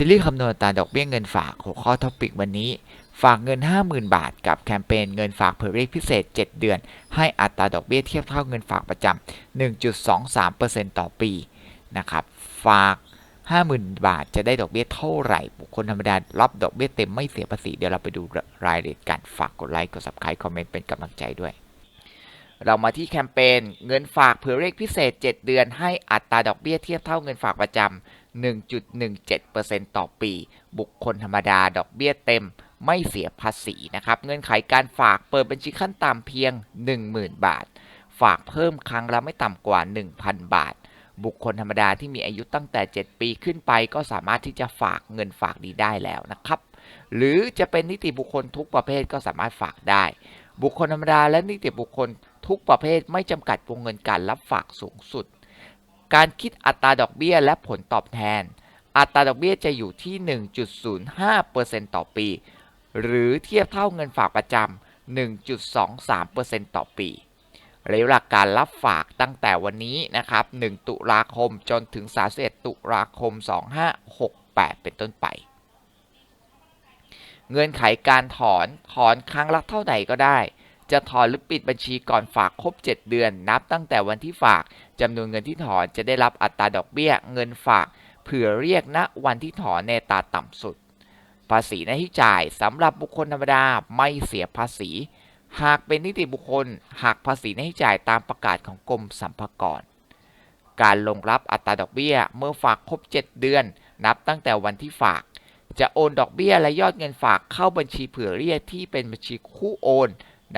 ซีรีส์คำนวณอัตราดอกเบี้ยเงินฝากหัวข้อท็อปิกวันนี้ ฝากเงิน 50,000 บาท กับแคมเปญเงินฝากเผื่อเรียกพิเศษ 7 เดือน ให้อัตราดอกเบี้ยเทียบเท่าเงินฝากประจำ 1.23%ต่อปีนะครับฝาก 50,000 บาทจะได้ดอกเบี้ยเท่าไหร่ บุคคลธรรมดารับดอกเบี้ยเต็มไม่เสียภาษี เดี๋ยวเราไปดูรายละเอียดกันฝากกดไลค์กด subscribe คอมเมนต์เป็นกำลังใจด้วย เรามาที่แคมเปญเงินฝากเผื่อเรียกพิเศษ 7 เดือน ให้อัตราดอกเบี้ยเทียบเท่าเงินฝากประจำ 1.17%ต่อปี บุคคลธรรมดาดอกเบี้ยเต็มไม่เสียภาษีนะครับ เงื่อนไขการฝากเปิดบัญชีขั้นต่ำเพียง 10,000 บาท ฝากเพิ่มครั้งละไม่ต่ำกว่า 1,000 บาท บุคคลธรรมดาที่มีอายุตั้งแต่ 7 ปีขึ้นไป ก็สามารถที่จะฝากเงินฝากนี้ได้แล้วนะครับ หรือจะเป็นนิติบุคคลทุกประเภทก็สามารถฝากได้ บุคคลธรรมดาและนิติบุคคลทุกประเภทไม่จำกัดวงเงินการรับฝากสูงสุด การคิดอัตราดอกเบี้ยและผลตอบแทน อัตราดอกเบี้ยจะอยู่ที่ 1.05%ต่อปี หรือเทียบเท่าเงินฝากประจำ 1.23%ต่อปีระยะเวลาการรับฝากตั้งแต่วันนี้นะครับ 1 ตุลาคมจนถึง 31 ตุลาคม 2568 เป็นต้นไป เงื่อนไขการถอน ถอนครั้งละเท่าไหร่ก็ได้ จะถอนหรือปิดบัญชีก่อนฝากครบ 7 เดือน นับตั้งแต่วันที่ฝากจำนวนเงินที่ถอนจะได้รับอัตราดอกเบี้ย เงินฝากเผื่อเรียกณวันที่ถอนในตาต่ำสุด ภาษีหน้าที่จ่ายสำหรับบุคคลธรรมดาไม่เสียภาษี หากเป็นนิติบุคคลหักภาษีหน้าที่จ่ายตามประกาศของกรมสรรพากรการลงรับอัตราดอกเบี้ยเมื่อฝากครบ 7 เดือน นับตั้งแต่วันที่ฝาก จะโอนดอกเบี้ยและยอดเงินฝากเข้าบัญชีเผื่อเรียกที่เป็นบัญชีคู่โอน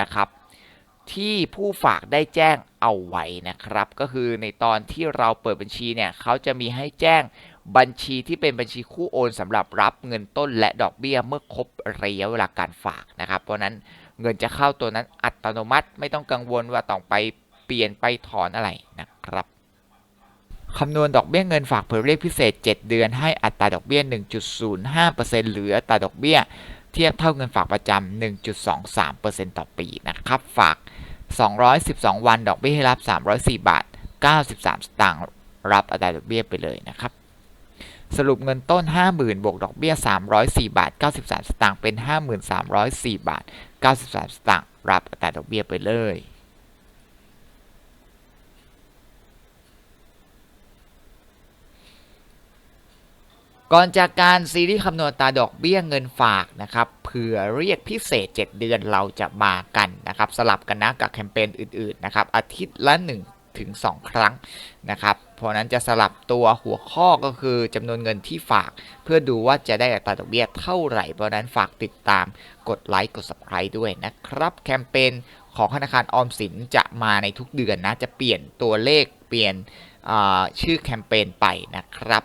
นะครับ ที่ผู้ฝากได้แจ้งเอาไว้นะครับ ก็คือในตอนที่เราเปิดบัญชีเนี่ยเขาจะมีให้แจ้งบัญชีที่เป็นบัญชีคู่โอนสำหรับรับเงินต้นและดอกเบี้ยเมื่อครบระยะเวลาการฝากนะครับ เพราะนั้นเงินจะเข้าตัวนั้นอัตโนมัติไม่ต้องกังวลว่าต้องไปเปลี่ยนไปถอนอะไรนะครับคำนวณดอกเบี้ยเงินฝากเผื่อเรียกพิเศษ 7 เดือนให้อัตราดอกเบี้ย 1.05%หรืออัตราดอกเบี้ย เทียบเท่าเงินฝากประจำ 1.23%ต่อปีนะครับ ฝาก 212 วัน ดอกเบี้ยให้รับ 304 บาท 93 สตางค์ รับอัตราดอกเบี้ยไปเลยนะครับ สรุปเงินต้น 50,000 บวกดอกเบี้ย 304 บาท 93 สตางค์ เป็น 5304บาท 93 สตางค์ รับอัตราดอกเบี้ยไปเลย ก่อนจากการซีรีส์คำนวณตาดอกเบี้ยเงินฝากนะครับเผื่อเรียกพิเศษ 7 เดือนเราจะมากันนะครับ สลับกันนะกับแคมเปญอื่นๆนะครับอาทิตย์ละ 1 ถึง 2 ครั้งนะครับ เพราะนั้นจะสลับตัวหัวข้อก็คือจำนวนเงินที่ฝาก เพื่อดูว่าจะได้อัตราดอกเบี้ยเท่าไหร่ เพราะนั้นฝากติดตามกดไลค์กด subscribe ด้วยนะครับแคมเปญของธนาคารออมสินจะมาในทุกเดือนนะจะเปลี่ยนตัวเลขเปลี่ยนชื่อแคมเปญไปนะครับ